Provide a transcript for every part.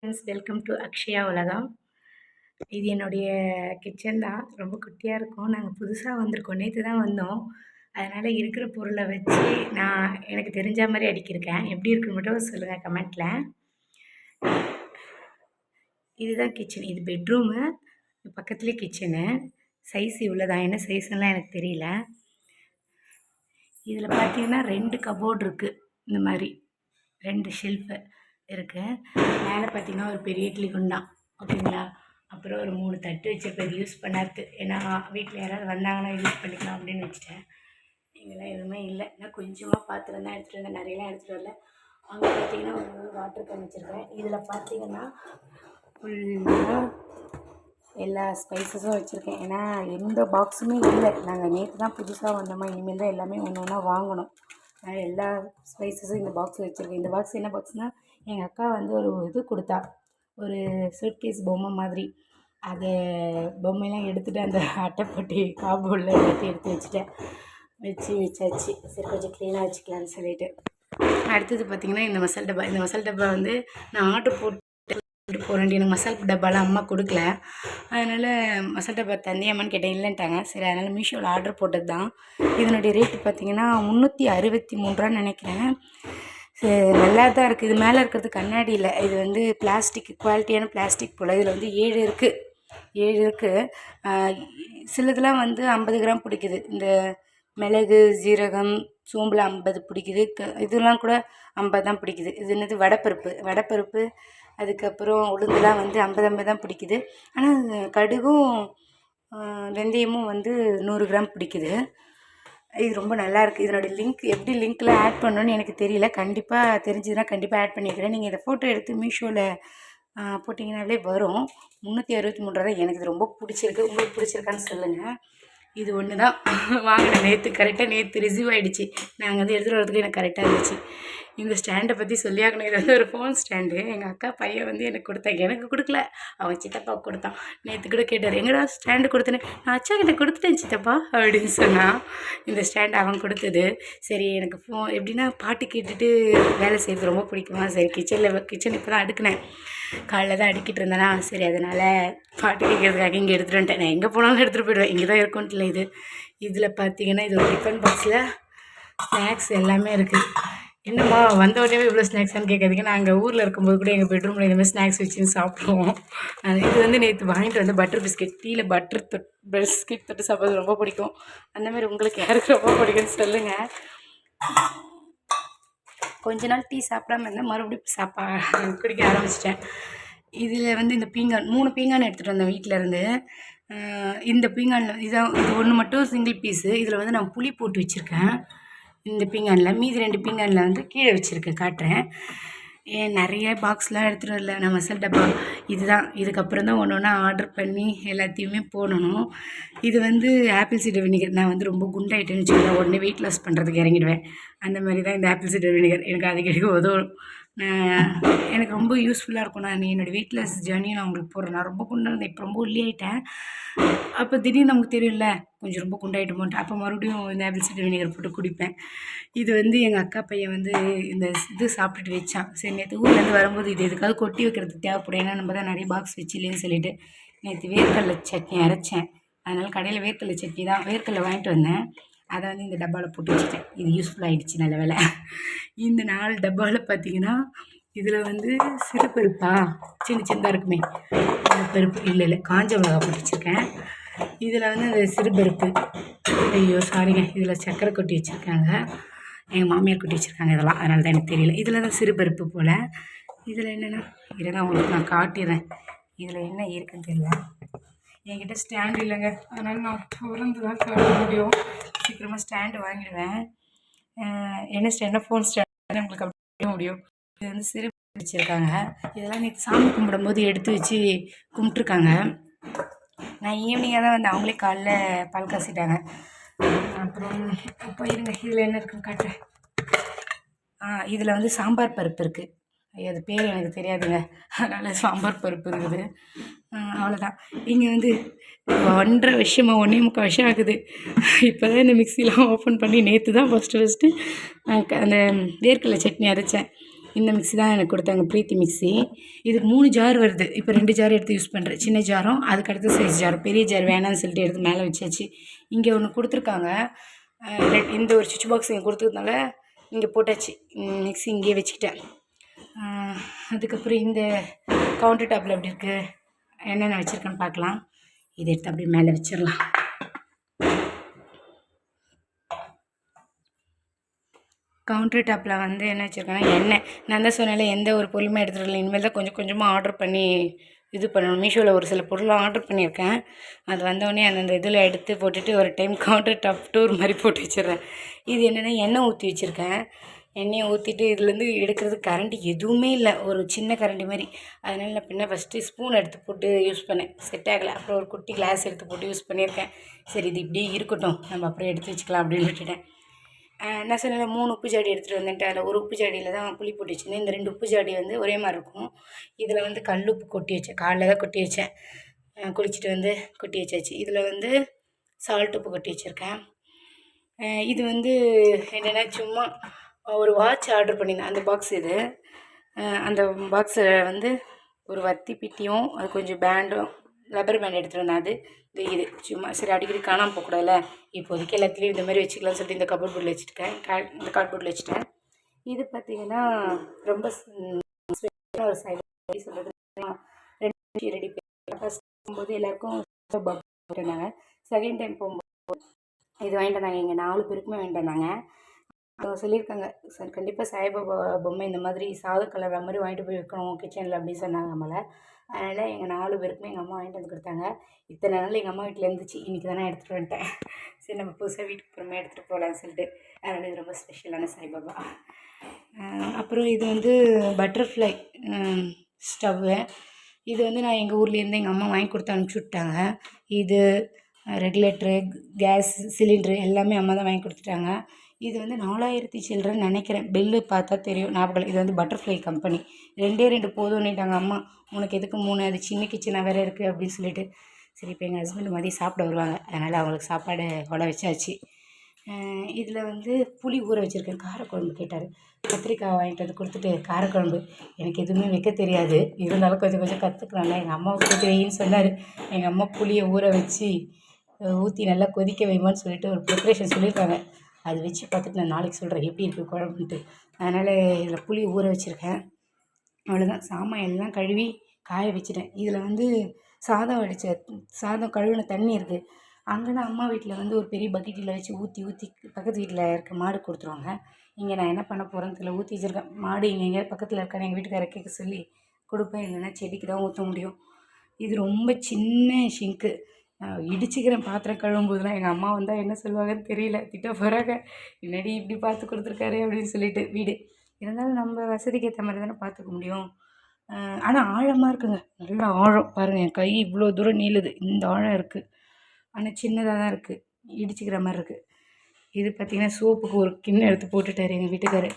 Friends welcome to Akshaya உலகம். இது என்னுடைய கிச்சன் தான். ரொம்ப குட்டியாக இருக்கும். நாங்கள் புதுசாக வந்திருக்கோம். நேற்று தான் வந்தோம். அதனால் இருக்கிற பொருளை வச்சு நான் எனக்கு தெரிஞ்ச மாதிரி அடிக்கிருக்கேன் எப்படி இருக்குன்னு மட்டும் சொல்லுங்கள் கமெண்ட்டில் இதுதான் கிச்சன். இது பெட்ரூமு. பக்கத்துலேயே கிச்சனு. சைஸ் இவ்வளோதான் என்ன சைஸ்லாம் எனக்கு தெரியல. இதில் பார்த்தீங்கன்னா ரெண்டு கபோர்டு இருக்குது இந்த மாதிரி. ரெண்டு ஷெல்ஃபு இருக்குது மேலே பார்த்தீங்கன்னா ஒரு பெரிய இட்லி குண்டான் ஓகேங்களா? அப்புறம் ஒரு மூணு தட்டு வச்சுருப்பேன் இது யூஸ் பண்ணாது ஏன்னா வீட்டில் யாராவது வந்தாங்கன்னா யூஸ் பண்ணிக்கலாம் அப்படின்னு வச்சுட்டேன். இதெல்லாம் எதுவுமே இல்லை. நான் கொஞ்சமாக பாத்திரம் தான் எடுத்துகிட்டு வந்தேன். நிறையலாம் எடுத்துகிட்டு வரல. அங்கே பார்த்தீங்கன்னா ஒரு வாட்டர் கேன் வச்சுருக்கேன். இதில் பார்த்தீங்கன்னா ஃபுல்லாக எல்லா ஸ்பைசஸும் வச்சுருக்கேன். ஏன்னா எந்த பாக்ஸுமே இல்லை. நாங்கள் நேற்று தான் புதுசாக வந்தோமா. இனிமேல் தான் எல்லாமே ஒன்று ஒன்றா வாங்கணும். அதனால் எல்லா ஸ்பைசஸும் இந்த பாக்ஸில் வச்சுருக்கேன். இந்த பாக்ஸ் என்ன பாக்ஸ்னால் எங்கள் அக்கா வந்து ஒரு இது கொடுத்தா ஒரு சூட்கேஸ் பொம்மை மாதிரி. அதை பொம்மையெல்லாம் எடுத்துகிட்டு அந்த அட்டைப்பட்டி காபூலில் எல்லாத்தையும் எடுத்து வச்சுட்டேன். வச்சு வச்சாச்சு. சரி கொஞ்சம் க்ளீனாக வச்சுக்கலான்னு சொல்லிட்டு. அடுத்தது பார்த்திங்கன்னா இந்த மசால் டப்பா. இந்த மசால் டப்பா வந்து நான் ஆர்டர் போட்டு போகிறேன் எனக்கு மசால் டப்பாலாம் அம்மா கொடுக்கல. அதனால் மசால் டப்பா தந்தியாமான்னு கேட்டேன் இல்லைன்ட்டாங்க. சரி அதனால் மீஷோவில் ஆர்டர் போட்டது தான் இதனுடைய ரேட்டு பார்த்திங்கன்னா முந்நூற்றி அறுபத்தி மூணு ரூபான்னு நினைக்கிறேன். நல்லா தான் இருக்குது இது மேலே இருக்கிறது கண்ணாடி இல்லை. இது வந்து பிளாஸ்டிக் குவாலிட்டியான பிளாஸ்டிக் போல். இதில் வந்து ஏழு இருக்குது ஏழு இருக்குது சிலதெல்லாம் வந்து ஐம்பது கிராம் பிடிக்குது. இந்த மிளகு ஜீரகம் சோம்பில் ஐம்பது பிடிக்குது. க இதெல்லாம் கூட ஐம்பது தான் பிடிக்குது. இது என்னது? வடைப்பருப்பு. வடைப்பருப்பு அதுக்கப்புறம் உளுந்துலாம் வந்து ஐம்பது ஐம்பது தான் பிடிக்குது. ஆனால் கடுகும் வெந்தயமும் வந்து நூறு கிராம் பிடிக்குது. இது ரொம்ப நல்லாயிருக்கு இதனோடய லிங்க் எப்படி லிங்க்கில் ஆட் பண்ணணும்னு எனக்கு தெரியல. கண்டிப்பாக தெரிஞ்சதுன்னா கண்டிப்பாக ஆட் பண்ணிக்கிறேன். நீங்கள் இதை ஃபோட்டோ எடுத்து மீஷோவில் போட்டிங்கனாலே வரும். முந்நூற்றி அறுபத்தி மூணு ரூபா எனக்கு இது ரொம்ப பிடிச்சிருக்கு. உங்களுக்கு பிடிச்சிருக்கான்னு சொல்லுங்கள் இது ஒன்று தான் வாங்கினேன் நேற்று கரெக்டாக நேற்று ரிசீவ் ஆகிடுச்சி நாங்கள் வந்து எடுத்துகிட்டு வரதுக்கு எனக்கு கரெக்டாக இருந்துச்சு. இந்த ஸ்டாண்டை பற்றி சொல்லியாகணும் இது வந்து ஒரு ஃபோன் ஸ்டாண்டு எங்கள் அக்கா பையன் வந்து எனக்கு கொடுத்தாங்க எனக்கு கொடுக்கல. அவன் சித்தப்பாவுக்கு கொடுத்தான். நேற்று கூட கேட்டார் எங்கடா ஸ்டாண்டு கொடுத்தேன்னு? நான் அச்சா கிட்ட கொடுத்துட்டேன் சித்தப்பா அப்படின்னு சொன்னான் இந்த ஸ்டாண்ட் அவன் கொடுத்தது. சரி எனக்கு ஃபோன் எப்படின்னா பாட்டு கேட்டுட்டு வேலை செய்கிறது ரொம்ப பிடிக்குமா? சரி கிச்சனில் கிச்சன் இப்போ தான் அடுக்கினேன். காலைல தான் அடிக்கிட்டு இருந்தேனா சரி அதனால் பாட்டு கேட்குறதுக்காக இங்கே எடுத்துகிட்டு வந்துட்டேன். நான் எங்கே போனாலும் எடுத்துகிட்டு போயிடுவேன். இங்கே தான் இருக்கும்ட்டு இல்லை இது. இதில் பார்த்தீங்கன்னா இது ஒரு டிஃபன் பாக்ஸில் ஸ்நாக்ஸ் எல்லாமே இருக்குது என்னம்மா வந்த உடனே இவ்வளோ ஸ்நாக்ஸான்னு கேட்காதீங்க. நாங்கள் ஊரில் இருக்கும்போது கூட எங்கள் பெட்ரூமில் இந்த மாதிரி ஸ்நாக்ஸ் வச்சுன்னு சாப்பிடுவோம். இது வந்து நேற்று வாங்கிட்டு வந்து பட்டர் பிஸ்கெட் டீயில் பட்டர் தொட் பிஸ்கெட் தொட்டு சாப்பிட்றது ரொம்ப பிடிக்கும். அந்த மாதிரி உங்களுக்கு யாருக்கு ரொம்ப பிடிக்கும்னு சொல்லுங்கள் கொஞ்ச நாள் டீ சாப்பிடாம இருந்தால் மறுபடியும் சாப்பா குடிக்க ஆரம்பிச்சிட்டேன். இதில் வந்து இந்த பீங்கான் மூணு பீங்கான் எடுத்துகிட்டு வந்தேன் வீட்டிலேருந்து இந்த பீங்கானில் இதான் இது ஒன்று மட்டும் சிங்கிள் பீஸு இதில் வந்து நான் புளி போட்டு வச்சுருக்கேன். இந்த பீங்கானில் மீதி ரெண்டு பீங்கானில் வந்து கீழே வச்சுருக்கேன் காட்டுறேன். ஏன் நிறைய பாக்ஸ்லாம் எடுத்துகிட்டு வரல நான் மசால் டப்பா. இதுதான் இதுக்கப்புறம் தான் ஒன்று ஒன்றா ஆர்டர் பண்ணி எல்லாத்தையுமே போடணும். இது வந்து ஆப்பிள் சீடர் வினிகர் நான் வந்து ரொம்ப குண்டாயிட்டேன்னு வச்சுக்கோங்க உடனே வெயிட் லாஸ் பண்ணுறதுக்கு இறங்கிடுவேன். அந்த மாதிரி தான் இந்த ஆப்பிள் சீடர் வினிகர் எனக்கு அதுக்கு எடுக்க உதவும். எனக்கு ரொம்ப யூஸ்ஃபுல்லாக இருக்கும். நான் என்னோடய வெயிட் லாஸ் ஜேர்னி நான் உங்களுக்கு போடுறேன். நான் ரொம்ப குண்டாக இருந்தேன். இப்போ ரொம்ப ஒல்லியாயிட்டேன். அப்போ திடீர்னு நமக்கு தெரியும்ல கொஞ்சம் ரொம்ப குண்டாயிட்டோமோன்ட்டு அப்போ மறுபடியும் இந்த ஆப்பிள் சீடர் வினிகர் போட்டு குடிப்பேன். இது வந்து எங்கள் அக்கா பையன் வந்து இந்த இது சாப்பிட்டுட்டு வச்சான். சரி நேற்று ஊர்லேருந்து வரும்போது இது எதுக்காவது கொட்டி வைக்கிறதுக்கு தேவைப்படும். ஏன்னா நம்ம தான் நிறைய பாக்ஸ் வச்சிலேன்னு சொல்லிட்டு நேற்று வேர்க்கடலை சட்னி அரைச்சேன். அதனால் கடையில் வேர்க்கடலை சட்னி தான். வேர்க்கடலை வாங்கிட்டு வந்தேன். அதை வந்து இந்த டப்பாவில் போட்டு வச்சுட்டேன். இது யூஸ்ஃபுல் ஆகிடுச்சு நல்ல வேலை இந்த நாலு டப்பாவில் பார்த்தீங்கன்னா இதில் வந்து சிறு பருப்பா சின்ன சின்னதாக இருக்குமே. அந்த பருப்பு இல்லை இல்லை காஞ்ச மிளகா போட்டு வச்சுருக்கேன். இதில் வந்து அந்த சிறு பருப்பு ஐயோ சாரிங்க இதில் சர்க்கரை கொட்டி வச்சுருக்காங்க. எங்கள் மாமியார் கொட்டி வச்சுருக்காங்க இதெல்லாம். அதனால தான் எனக்கு தெரியல. இதில் தான் சிறு பருப்பு போல். இதில் என்னென்னா இருங்க உங்களுக்கு நான் காட்டிடுறேன். இதில் என்ன இருக்குன்னு தெரியல. என்கிட்ட ஸ்டாண்ட் இல்லைங்க. அதனால் நான் திறந்து தான் காட்ட முடியும் சீக்கிரமாக ஸ்டாண்டு வாங்கிடுவேன். என்ன ஸ்டாண்ட் ஃபோன் ஸ்டாண்ட் உங்களுக்கு அப்படி முடியும்? இது வந்து சிறு வச்சுருக்காங்க. இதெல்லாம் நேற்று சாமி கும்பிடும்போது எடுத்து வச்சு கும்பிட்ருக்காங்க நான் ஈவினிங்காக தான் வந்து அவங்களே காலைல பால் காசிட்டாங்க அப்புறம் இப்போ இருங்க இதில் என்ன இருக்குன்னு காட்டுறேன் ஆ இதில் வந்து சாம்பார் பருப்பு இருக்குது அது பேர் எனக்கு தெரியாதுங்க. அதனால் சாம்பார் பருப்பு இருக்குது. அவ்வளோதான் இங்கே வந்து ஒன்றரை விஷயமா ஒன்றே முக்கால் விஷயம் ஆகுது. இப்போ தான் இந்த மிக்சிலாம் ஓப்பன் பண்ணி நேற்று தான் ஃபஸ்ட்டு ஃபஸ்ட்டு அந்த வேர்க்கடலை சட்னி அரைச்சேன். இந்த மிக்ஸி தான் எனக்கு கொடுத்தாங்க பிரீத்தி மிக்ஸி இதுக்கு மூணு ஜார் வருது. இப்போ ரெண்டு ஜார் எடுத்து யூஸ் பண்ணுறேன் சின்ன ஜாரும் அதுக்கு அடுத்து சைஸ் ஜார் பெரிய ஜார் வேணாம்னு சொல்லிட்டு எடுத்து மேலே வச்சாச்சு. இங்கே ஒன்று கொடுத்துருக்காங்க. இந்த ஒரு சுவிட்ச் பாக்ஸ் இங்கே கொடுத்ததுனால இங்கே போட்டாச்சு. மிக்சி மிக்ஸி இங்கேயே வச்சுக்கிட்டேன். அதுக்கப்புறம் இந்த கவுண்டர் டாப்பில் எப்படி இருக்குது என்னென்ன வச்சுருக்கேன்னு பார்க்கலாம். இதை எடுத்து அப்படியே மேலே வச்சிடலாம். கவுண்டர் டாப்பில் வந்து என்ன வச்சுருக்கேன்னா எண்ணெய். நான் தான் சொன்னேன்ல எந்த ஒரு பொருளுமே எடுத்துகிட்டு இனிமேல் தான் கொஞ்சம் கொஞ்சமாக ஆர்டர் பண்ணி இது பண்ணணும். மீஷோவில் ஒரு சில பொருள் ஆர்டர் பண்ணியிருக்கேன். அது வந்தோடனே அந்தந்த இதில் எடுத்து போட்டுட்டு ஒரு டைம் கவுண்டர் டாப் டூர் மாதிரி போட்டு வச்சிடுறேன். இது என்னென்னா எண்ணெய் ஊற்றி வச்சுருக்கேன். எண்ணெயை ஊற்றிட்டு இதுலேருந்து எடுக்கிறது கரண்டி எதுவுமே இல்லை. ஒரு சின்ன கரண்டி மாதிரி. அதனால் நான் பின்ன ஃபஸ்ட்டு ஸ்பூன் எடுத்து போட்டு யூஸ் பண்ணேன். செட் ஆகலை. அப்புறம் ஒரு குட்டி கிளாஸ் எடுத்து போட்டு யூஸ் பண்ணியிருக்கேன். சரி இது இப்படியே இருக்கட்டும். நம்ம அப்புறம் எடுத்து வச்சுக்கலாம் அப்படின்னு விட்டுட்டேன். நான் சொன்னேன் மூணு உப்பு ஜாடி எடுத்துகிட்டு வந்துட்டு அதில் ஒரு உப்பு ஜாடியில் தான் புளி போட்டு வச்சுருந்தேன் இந்த ரெண்டு உப்பு ஜாடி வந்து ஒரே மாதிரி இருக்கும். இதில் வந்து கல் உப்பு கொட்டி வச்சேன். காலைல தான் கொட்டி வச்சேன். குளிச்சுட்டு வந்து கொட்டி வச்சாச்சு. இதில் வந்து சால்ட் உப்பு கொட்டி வச்சுருக்கேன். இது வந்து என்னென்னா சும்மா ஒரு வாட்ச் ஆர்டர் பண்ணியிருந்தேன் அந்த பாக்ஸ் இது. அந்த பாக்ஸில் வந்து ஒரு வத்தி பிட்டியும் அது கொஞ்சம் பேண்டும் ரப்பர் பேண்ட் எடுத்துகிட்டு வந்தேன் அது. இது இது சும்மா சரி அடிக்கடி காணாமல் போகக்கூடாதுல்ல. இப்போதைக்கு எல்லாத்துலேயும் இந்த மாதிரி வச்சுக்கலாம்னு சொல்லிட்டு இந்த கபோர்ட் போர்டில் வச்சுருக்கேன் இந்த கார்ட்போர்டில் வச்சுட்டேன். இது பார்த்தீங்கன்னா ரொம்ப ஒரு சைடு சொல்கிறது ரெண்டு ரெடி ஃபஸ்ட் போகும்போது எல்லாருக்கும் போட்டிருந்தாங்க. செகண்ட் டைம் போகும்போது இது வாங்கிட்டு வந்தாங்க. எங்கள் நாலு பேருக்குமே வாங்கிட்டு வந்தாங்க. சொல்லியிருக்காங்க. சார் கண்டிப்பாக சாய்பாபா பொம்மை இந்த மாதிரி சாத கலர் மாதிரி வாங்கிட்டு போய் வைக்கணும் கிச்சனில் அப்படின்னு சொன்னாங்க நம்மளை. அதனால் எங்கள் நாலு பேருக்குமே எங்கள் அம்மா வாங்கிட்டு வந்து கொடுத்தாங்க. இத்தனை நாள் எங்கள் அம்மா வீட்டில் இருந்துச்சு. இன்றைக்கி தானே எடுத்துகிட்டு வந்துட்டேன். சரி நம்ம புதுசாக வீட்டுக்கு போகிறோமே எடுத்துகிட்டு போகலான்னு சொல்லிட்டு. அதனால் இது ரொம்ப ஸ்பெஷலான சாய்பாபா. அப்புறம் இது வந்து பட்டர்ஃப்ளை ஸ்டவ்வு இது வந்து நான் எங்கள் ஊர்லேருந்து எங்கள் அம்மா வாங்கி கொடுத்து அனுப்பிச்சி விட்டாங்க. இது ரெகுலேட்ரு கேஸ் சிலிண்ட்ரு எல்லாமே அம்மா தான் வாங்கி கொடுத்துட்டாங்க. இது வந்து நாலாயிரத்தி சில்லறன்னு நினைக்கிறேன். பில்லு பார்த்தா தெரியும் ஞாபகம் இது வந்து பட்டர்ஃப்ளை கம்பெனி. ரெண்டே ரெண்டு போதும்னுட்டாங்க அம்மா. உனக்கு எதுக்கு மூணு? அது சின்ன கிச்சனாக வேறு இருக்குது அப்படின்னு சொல்லிட்டு. சரி இப்போ எங்கள் ஹஸ்பண்ட் மதியம் சாப்பிட வருவாங்க. அதனால் அவங்களுக்கு சாப்பாடு கொட வச்சாச்சு. இதில் வந்து புளி ஊற வச்சுருக்கேன். காரக்குழம்பு கேட்டார். கத்திரிக்காய் வாங்கிட்டு வந்து கொடுத்துட்டு காரக்குழம்பு. எனக்கு எதுவுமே வைக்க தெரியாது. இருந்தாலும் கொஞ்சம் கொஞ்சம் கற்றுக்கலாம்ல எங்கள் அம்மாவுக்கு கொடுத்து சொன்னார். எங்கள் அம்மா புளியை ஊற வச்சு ஊற்றி நல்லா கொதிக்க வைமான்னு சொல்லிட்டு ஒரு ப்ரிப்ரேஷன் சொல்லியிருக்காங்க. அது வச்சு பார்த்துட்டு நான் நாளைக்கு சொல்கிறேன் எப்படி இருக்குது குழம்புன்ட்டு. அதனால் இதில் புளி ஊற வச்சுருக்கேன். அவ்வளோதான் சாமான் எல்லாம் கழுவி காய வச்சுட்டேன். இதில் வந்து சாதம் வடித்த சாதம் கழுவின தண்ணி இருக்குது அங்கேனா அம்மா வீட்டில் வந்து ஒரு பெரிய பக்கெட்டில் வச்சு ஊற்றி ஊற்றி பக்கத்து வீட்டில் இருக்க மாடு கொடுத்துருவாங்க. இங்கே நான் என்ன பண்ண போகிறேன்னு தெரியல. ஊற்றி வச்சுருக்கேன். மாடு இங்கே எங்கேயாவது பக்கத்தில் இருக்கான்னு எங்கள் வீட்டுக்காரர் கேட்க சொல்லி கொடுப்பேன். இல்லைன்னா செடிக்கு தான் ஊற்ற முடியும். இது ரொம்ப சின்ன ஷிங்க்கு நான் இடிச்சுக்கிறேன் பாத்திரம் கழுவும்போதுலாம் எங்கள் அம்மா வந்தால் என்ன சொல்லுவாங்கன்னு தெரியல. திட்ட போகிறாங்க என்னடி இப்படி பார்த்து கொடுத்துருக்காரு அப்படின்னு சொல்லிட்டு வீடு. இருந்தாலும் நம்ம வசதிக்கு ஏற்ற மாதிரி தானே பார்த்துக்க முடியும். ஆனால் ஆழமாக இருக்குங்க. நல்ல ஆழம். பாருங்கள் என் கை இவ்வளோ தூரம் நீளுது. இந்த ஆழம் இருக்குது ஆனால் சின்னதாக தான் இருக்குது இடிச்சுக்கிற மாதிரி இருக்குது இது பார்த்திங்கன்னா சோப்புக்கு ஒரு கிண்ணம் எடுத்து போட்டுட்டார் எங்கள் வீட்டுக்காரு.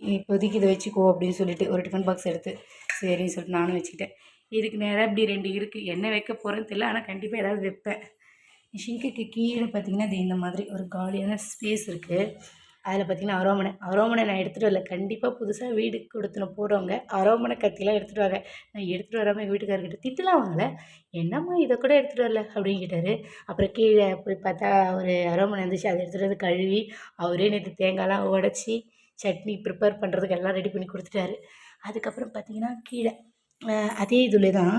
இப்போதைக்கு இதை வச்சுக்கோ அப்படின்னு சொல்லிட்டு ஒரு டிஃபன் பாக்ஸ் எடுத்து சரின்னு சொல்லிட்டு நானும் வச்சுக்கிட்டேன். இதுக்கு நேராக இப்படி ரெண்டு இருக்குது என்ன வைக்க போகிறேன்னு தெரியல. ஆனால் கண்டிப்பாக ஏதாவது வைப்பேன். ஷிங்க்குக்கு கீழே பார்த்திங்கன்னா இது இந்த மாதிரி ஒரு காலியான ஸ்பேஸ் இருக்குது அதில் பார்த்திங்கன்னா அரோமனை. அரோமனை நான் எடுத்துகிட்டு வரல. கண்டிப்பாக புதுசாக வீடு கொடுத்துன போகிறவங்க அரோமனை கத்திலாம் எடுத்துகிட்டு வாங்க. நான் எடுத்துகிட்டு வராமல் எங்கள் வீட்டுக்காரர்கிட்ட திட்டலாம் வாங்கல. என்னம்மா இதை கூட எடுத்துகிட்டு வரல அப்படின்னு கேட்டார். அப்புறம் கீழே போய் பார்த்தா ஒரு அரோமனை இருந்துச்சு. அதை எடுத்துகிட்டு வந்து கழுவி அவரே நேற்று தேங்காய்லாம் உடச்சி சட்னி ப்ரிப்பேர் பண்ணுறதுக்கு எல்லாம் ரெடி பண்ணி கொடுத்துட்டாரு. அதுக்கப்புறம் பார்த்திங்கன்னா கீழே அதே இதில் தான்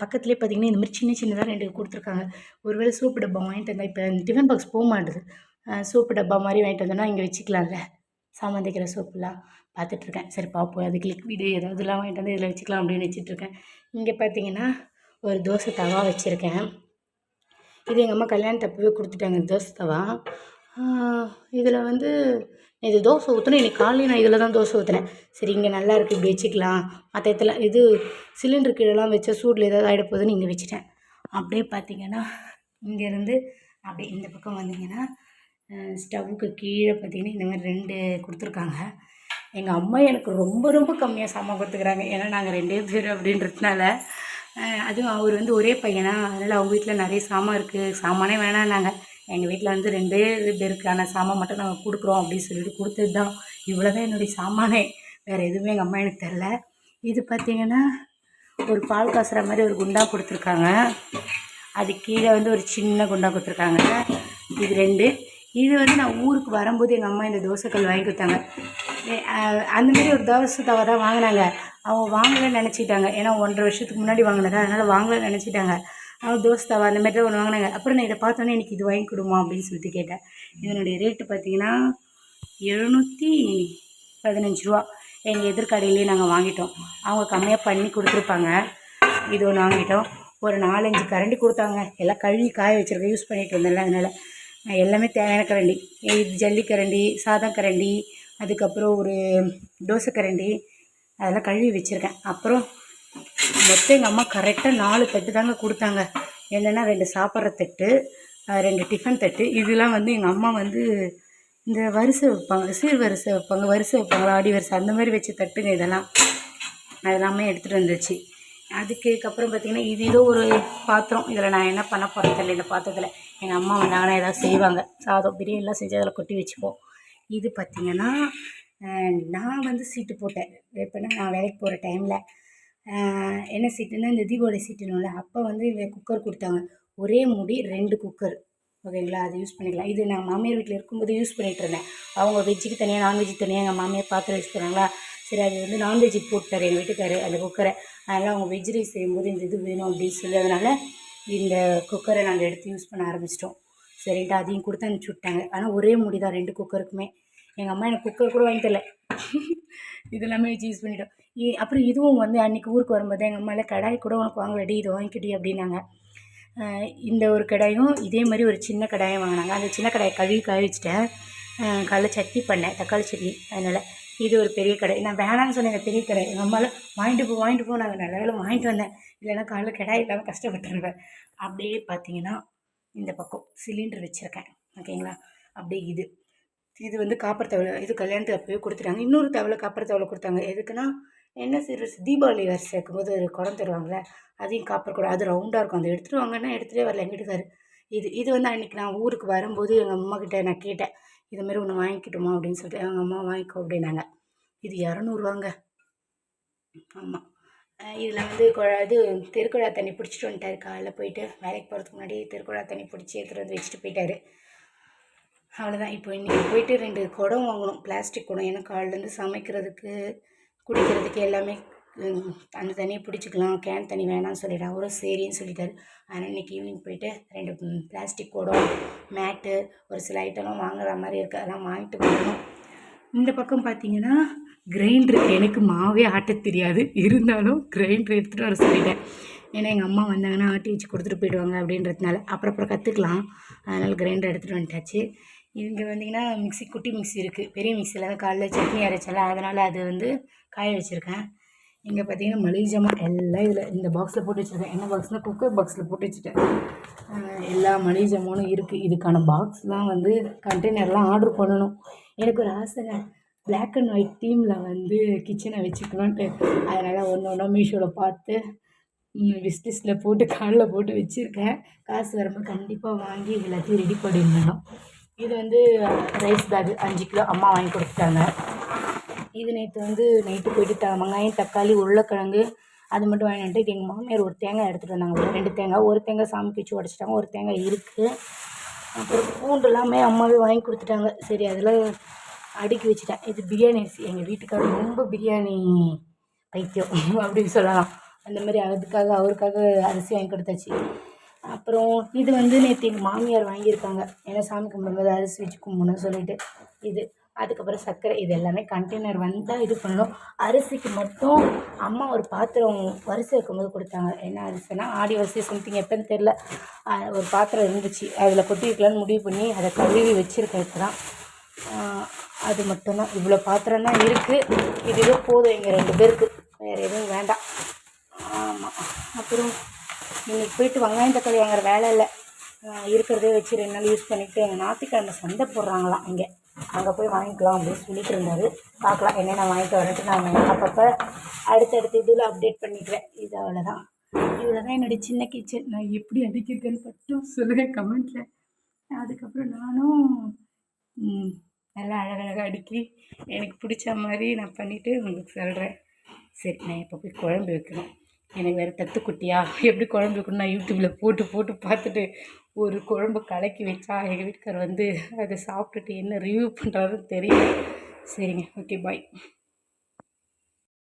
பக்கத்துலேயே பார்த்திங்கன்னா இந்த மாதிரி சின்ன சின்னதாக ரெண்டு கொடுத்துருக்காங்க. ஒருவேளை சோப்பு டப்பா வாங்கிட்டு வந்தால் இப்போ டிஃபன் பாக்ஸ் போக மாட்டுது. சூப்பு சோப்பு டப்பா மாதிரி வாங்கிட்டு வந்தோன்னா இங்கே வச்சுக்கலாம்ல. சாமான் தைக்கிற சோப்புலாம் பார்த்துட்ருக்கேன் சரி பார்ப்போம் அதுக்கு லிக்விடு ஏதாவதுலாம் வாங்கிட்டு வந்து இதில் வச்சுக்கலாம் அப்படின்னு வச்சுட்ருக்கேன் இங்கே பார்த்தீங்கன்னா ஒரு தோசை தவா வச்சுருக்கேன். இது எங்கள் அம்மா கல்யாணத்தப்பவே கொடுத்துட்டாங்க தோசை தவா. இதில் வந்து இது தோசை ஊற்றணும் இன்றைக்கி காலையில் நான் இதில் தான் தோசை ஊற்றினேன் சரி இங்கே நல்லா இருக்குது இப்படி வச்சுக்கலாம். மற்ற இடத்துல இது சிலிண்டர் கீழெல்லாம் வச்சா சூடில் ஏதாவது ஆகிட போகுதுன்னு இங்கே வச்சுட்டேன். அப்படியே பார்த்தீங்கன்னா இங்கேருந்து அப்படியே இந்த பக்கம் வந்தீங்கன்னா ஸ்டவ்வுக்கு கீழே பார்த்தீங்கன்னா இந்த மாதிரி ரெண்டு கொடுத்துருக்காங்க. எங்கள் அம்மா எனக்கு ரொம்ப ரொம்ப கம்மியாக சாமான் கொடுத்துக்கிறாங்க. ஏன்னா நாங்கள் ரெண்டே பேர் அப்படின்றதுனால அதுவும் அவர் வந்து ஒரே பையனா. அதனால் அவங்க வீட்டில் நிறைய சாமான் இருக்குது சாமானே வேணாம் நாங்கள் எங்கள் வீட்டில் வந்து ரெண்டே பேருக்கான சாமான் மட்டும் நாங்கள் கொடுக்குறோம் அப்படின்னு சொல்லிட்டு கொடுத்தது தான் இவ்வளோ தான் என்னுடைய சாமானே. வேறு எதுவுமே எங்கள் அம்மா எனக்கு தெரில. இது பார்த்தீங்கன்னா ஒரு பால் காசுற மாதிரி ஒரு குண்டா கொடுத்துருக்காங்க. அது கீழே வந்து ஒரு சின்ன குண்டா கொடுத்துருக்காங்க. இது ரெண்டு. இது வந்து நான் ஊருக்கு வரும்போது எங்கள் அம்மா இந்த தோசைக்கல் வாங்கி கொடுத்தாங்க. அந்தமாரி ஒரு தோசை தவா தான் வாங்கினாங்க. அவங்க வாங்கலைன்னு நினச்சிட்டாங்க ஏன்னா ஒன்றரை வருஷத்துக்கு முன்னாடி வாங்கினதா. அதனால் வாங்கலைன்னு நினச்சிட்டாங்க அவங்க தோசை அந்த மாதிரி தான் ஒன்று வாங்கினாங்க. அப்புறம் நான் இதை பார்த்தோன்னே எனக்கு இது வாங்கி கொடுமா அப்படின்னு சொல்லிட்டு கேட்டேன். இதனுடைய ரேட்டு பார்த்தீங்கன்னா எழுநூற்றி பதினஞ்சு ரூபா. எங்கள் எதிர்கடையிலே நாங்கள் வாங்கிட்டோம். அவங்க கம்மியாக பண்ணி கொடுத்துருப்பாங்க. இது ஒன்று வாங்கிட்டோம். ஒரு நாலஞ்சு கரண்டி கொடுத்தாங்க. எல்லாம் கழுவி காய வச்சுருக்கேன். யூஸ் பண்ணிட்டு இருந்தேன்ல அதனால். நான் எல்லாமே தேவையான கரண்டி. இது ஜல்லி கரண்டி சாதம் கரண்டி அதுக்கப்புறம் ஒரு தோசை கரண்டி. அதெல்லாம் கழுவி வச்சுருக்கேன். அப்புறம் மொத்தம் எங்கள் அம்மா கரெக்டாக நாலு தட்டு தாங்க கொடுத்தாங்க. என்னென்னா ரெண்டு சாப்பிட்ற தட்டு ரெண்டு டிஃபன் தட்டு. இதெல்லாம் வந்து எங்கள் அம்மா வந்து இந்த வரிசை வைப்பாங்க சீர் வரிசை வைப்பாங்க வரிசை வைப்பாங்களா ஆடி வரிசை அந்த மாதிரி வச்சு தட்டுங்க இதெல்லாம். அதெல்லாமே எடுத்துகிட்டு வந்துச்சு அதுக்கப்புறம் பார்த்தீங்கன்னா இது ஏதோ ஒரு பாத்திரம். இதில் நான் என்ன பண்ண போகிறேன் தெரியல இந்த பாத்திரத்தில். எங்கள் அம்மா வந்தாங்கன்னா ஏதாவது செய்வாங்க. சாதம் பிரியாணிலாம் செஞ்சு அதில் கொட்டி வச்சுப்போம். இது பார்த்திங்கன்னா நான் வந்து சீட்டு போட்டேன். எப்படின்னா நான் வேலைக்கு போகிற டைமில் என்ன சீட்டுன்னா இந்த தீபாவளி சீட்டுனுல அப்போ வந்து குக்கர் கொடுத்தாங்க. ஒரே மூடி ரெண்டு குக்கர் ஓகேங்களா அது யூஸ் பண்ணிக்கலாம். இது நான் மாமியார் வீட்டில் இருக்கும்போது யூஸ் பண்ணிகிட்டு இருந்தேன். அவங்க வெஜ்ஜுக்கு தனியாக நான்வெஜ்ஜுக்கு தனியாக எங்கள் மாமியார் பாத்திரம் யூஸ் பண்ணாங்களா சரி அது வந்து நான்வெஜ்ஜுக்கு போட்டார் எங்கள் வீட்டுக்காரு அந்த குக்கரை அதனால் அவங்க வெஜ் ரைஸ் செய்யும்போது இந்த இது வேணும் அப்படின்னு சொல்லி அதனால் இந்த குக்கரை நாங்கள் எடுத்து யூஸ் பண்ண ஆரம்பிச்சிட்டோம். சரின்ட்டு அதையும் கொடுத்து அனுப்பிச்சி விட்டாங்க. ஆனால் ஒரே முடி தான் ரெண்டு குக்கருக்குமே எங்கள் அம்மா எனக்கு குக்கர் கூட வாங்கி தரல. இதெல்லாமே வச்சு யூஸ் பண்ணிட்டோம். அப்புறம் இதுவும் வந்து அன்றைக்கி ஊருக்கு வரும்போது எங்கள் அம்மாவில் கடாய் கூட உனக்கு வாங்கலடி இது வாங்கிக்கிடி அப்படின்னாங்க. இந்த ஒரு கடாயும் இதே மாதிரி ஒரு சின்ன கடாயும் வாங்கினாங்க. அந்த சின்ன கடாயை கழுவி காய வச்சுட்டேன் அஹ் காலைல சட்னி பண்ணேன் தக்காளி சட்னி. அதனால் இது ஒரு பெரிய கடை நான் வேணாம்னு சொன்னேன் பெரிய கடை எங்கள் அம்மாவில் வாங்கிட்டு போ வாங்கிட்டு போ நாங்கள் நல்ல வேலை வாங்கிட்டு வந்தேன். இல்லைன்னா காலைல கடாய் இல்லாமல் கஷ்டப்பட்டுருவேன். அப்படியே பார்த்தீங்கன்னா இந்த பக்கம் சிலிண்டர் வச்சுருக்கேன். ஓகேங்களா? அப்படியே இது. இது வந்து காப்பர் தவளை இது கல்யாணத்துக்கு அப்போயே கொடுத்துட்டாங்க. இன்னொரு தவளை காப்பர் தவளை கொடுத்தாங்க. எதுக்குன்னா என்ன சீரியஸ் தீபாவளி வேறு சேர்க்கும்போது ஒரு குடம் தருவாங்கள்ல அதையும் காப்பர் குடம் அது ரவுண்டாக இருக்கும். அதை எடுத்துகிட்டு வாங்கன்னா எடுத்துகிட்டே வரல. எங்கள் வீட்டுக்காரு இது இது வந்து அன்றைக்கி நான் ஊருக்கு வரும்போது எங்கள் அம்மாக்கிட்ட நான் கேட்டேன். இதுமாரி மாதிரி ஒன்று வாங்கிக்கிட்டோமா அப்படின்னு சொல்லிட்டு எங்கள் அம்மா வாங்கிக்கோ அப்படின்னாங்க. இது இரநூறுவாங்க. ஆமாம் இதில் வந்து குழ இது திருக்குழா தண்ணி பிடிச்சிட்டு வந்துட்டார். காலைல போயிட்டு வேலைக்கு போகிறதுக்கு முன்னாடி திருக்குழா தண்ணி பிடிச்சி எடுத்துகிட்டு வந்து வச்சுட்டு போயிட்டார். அவ்வளோதான் இப்போ இன்றைக்கி போயிட்டு ரெண்டு குடம் வாங்கணும். பிளாஸ்டிக் குடம். ஏன்னா காலிலேருந்து சமைக்கிறதுக்கு குடிக்கிறதுக்கு எல்லாமே அந்த தண்ணியை பிடிச்சிக்கலாம். கேன் தண்ணி வேணாம்னு சொல்லிட்டா அவரும் சரின்னு சொல்லிட்டாரு. ஆனால் இன்றைக்கி ஈவினிங் போயிட்டு ரெண்டு பிளாஸ்டிக் குடம் மேட்டு ஒரு சில ஐட்டம்லாம் வாங்குற மாதிரி இருக்குது அதெல்லாம் வாங்கிட்டு போகணும். இந்த பக்கம் பார்த்தீங்கன்னா கிரைண்டர் எனக்கு மாவே ஆட்ட தெரியாது. இருந்தாலும் கிரைண்டர் எடுத்துகிட்டு வர சொல்லிட்டேன். ஏன்னா எங்கள் அம்மா வந்தாங்கன்னா ஆட்டி வச்சு கொடுத்துட்டு போயிடுவாங்க அப்படின்றதுனால. அப்புறம் அப்புறம் கற்றுக்கலாம் அதனால் கிரைண்டர் எடுத்துகிட்டு வந்துட்டாச்சு. இங்கே வந்தீங்கன்னா மிக்ஸி குட்டி மிக்ஸி இருக்குது பெரிய மிக்சியில் தான் காலைல சட்னி அரைச்சல அதனால் அது வந்து காய வச்சுருக்கேன். இங்கே பார்த்தீங்கன்னா மளிகை ஜாமான் எல்லாம் இதில் இந்த பாக்ஸில் போட்டு வச்சுருக்கேன். என்ன பாக்ஸ்னால் குக்கர் பாக்ஸில் போட்டு வச்சுட்டேன். எல்லா மளிகை ஜாமானும் இருக்குது இதுக்கான பாக்ஸ்லாம் வந்து கண்டெய்னர்லாம் ஆர்டர் பண்ணணும். எனக்கு ஒரு ஆசைங்க பிளாக் அண்ட் ஒயிட் தீமில் வந்து கிச்சனை வச்சுக்கணுன்ட்டு அதனால் ஒன்று ஒன்றா மீஷோவில் பார்த்து விஸ்டிஸில் போட்டு காலில் போட்டு வச்சுருக்கேன். காசு வரும்போது கண்டிப்பாக வாங்கி எல்லாத்தையும் ரெடி பண்ணிடணும். இது வந்து ரைஸ் பேக் அஞ்சு கிலோ அம்மா வாங்கி கொடுத்துட்டாங்க. இது நேற்று வந்து நைட்டு போயிட்டு த வெங்காயம் தக்காளி உருளைக்கிழங்கு அது மட்டும் வாங்கிட்டு வந்துட்டு எங்கள் மாமியார் ஒரு தேங்காய் எடுத்துகிட்டு வந்தாங்க. ரெண்டு தேங்காய் ஒரு தேங்காய் சாமிக்கு வச்சு உடச்சிட்டாங்க ஒரு தேங்காய் இருக்குது அப்புறம் பூண்டு எல்லாமே அம்மாவே வாங்கி கொடுத்துட்டாங்க. சரி அதில் அடுக்கி வச்சுட்டேன். இது பிரியாணி அரிசி. எங்கள் வீட்டுக்காரர் ரொம்ப பிரியாணி பைத்தியம். அப்படின்னு சொல்லலாம். அந்த மாதிரி அதுக்காக அவருக்காக அரிசி வாங்கி கொடுத்தாச்சு. அப்புறம் இது வந்து நேற்று எங்கள் மாமியார் வாங்கியிருக்காங்க. ஏன்னா சாமி கும்பிடும்போது அரிசி வச்சு கும்பிடணும்னு சொல்லிட்டு. இது அதுக்கப்புறம் சர்க்கரை இது எல்லாமே கண்டெய்னர் வந்தால் இது பண்ணணும். அரிசிக்கு மட்டும் அம்மா ஒரு பாத்திரம் வரிசை வைக்கும்போது கொடுத்தாங்க. என்ன அரிசினா ஆடி வரிசை சம்திங் எப்போன்னு தெரில ஒரு பாத்திரம் இருந்துச்சு. அதில் கொட்டி வைக்கலான்னு முடிவு பண்ணி அதை கழுவி வச்சுருக்கேன் இப்போ தான் அது மட்டும்தான். இவ்வளோ பாத்திரம் தான் இருக்குது இது போதும் எங்கள் ரெண்டு பேருக்கு. வேறு எதுவும் வேண்டாம். ஆமாம் அப்புறம் இன்னைக்கு போயிட்டு வெங்காயம் தக்காளி வாங்குற வேலை இல்லை. இருக்கிறதே வச்சு ரெண்டு நாள் யூஸ் பண்ணிவிட்டு எங்கள் ஞாயிற்றுக்கிழமை சண்டை போடுறாங்களாம் இங்கே. அங்கே போய் வாங்கிக்கலாம் அப்படின்னு சொல்லிட்டு இருந்தாரு. பார்க்கலாம் என்னென்ன வாங்கிட்டு வரேன்ட்டு நான் அப்பப்போ அடுத்தடுத்த இதில் அப்டேட் பண்ணிக்கிறேன். இது அவ்வளோதான் இவ்வளோ தான் என்னுடைய சின்ன கிச்சன் நான் எப்படி அடிக்கிறதுன்னு மட்டும் சொல்லுங்கள் கமெண்ட்டில் அதுக்கப்புறம் நானும் நல்லா அழகழகாக அடுக்கி எனக்கு பிடிச்ச மாதிரி நான் பண்ணிவிட்டு உங்களுக்கு சொல்கிறேன் சரி நான் இப்போ போய் குழம்பு வைக்கணும். எனக்கு வேறு தத்துக்குட்டியா எப்படி குழம்பு இருக்குன்னு நான் யூடியூப்பில் போட்டு போட்டு பார்த்துட்டு ஒரு குழம்பு கலக்கி வச்சா எங்கள் வீட்டுக்கார் வந்து அதை சாப்பிட்டுட்டு என்ன ரிவ்யூ பண்ணுறாருன்னு தெரியல. சரிங்க ஓகே பாய்